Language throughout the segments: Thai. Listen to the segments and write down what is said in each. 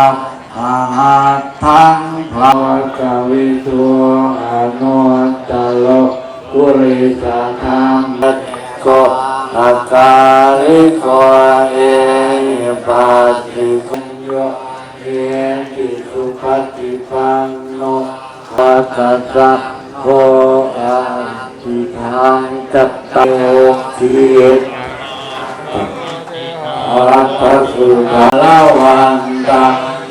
ะอาหาทังพระกวิตุอนุตตโลกุริสธรรมโกอาการิโกเอปัสสิโกโยเอติสุปฏิปันโนภะคะสะโฆอาทิทังจัตโตทิอั สุขาละวันตะ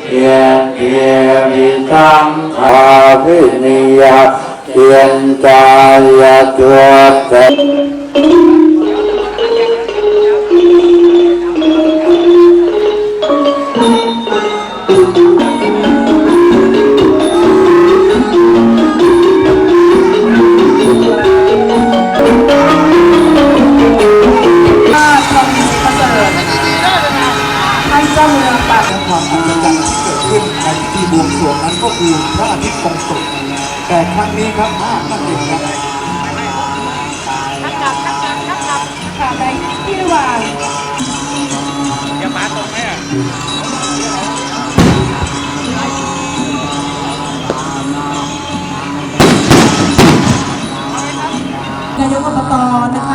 เยนเทียมิตังอาวินิยาเทียนจายาตัวเต ในพิธีบวงสรวงนั้นก็คือพระอาทิตย์ทรงกฎแต่ครั้งนี้ครับห้านั่นเองครับนักดับนักดับนักดับขาวใดที่ระหว่างอย่ามาตรงแม่นายกอบตนะคะ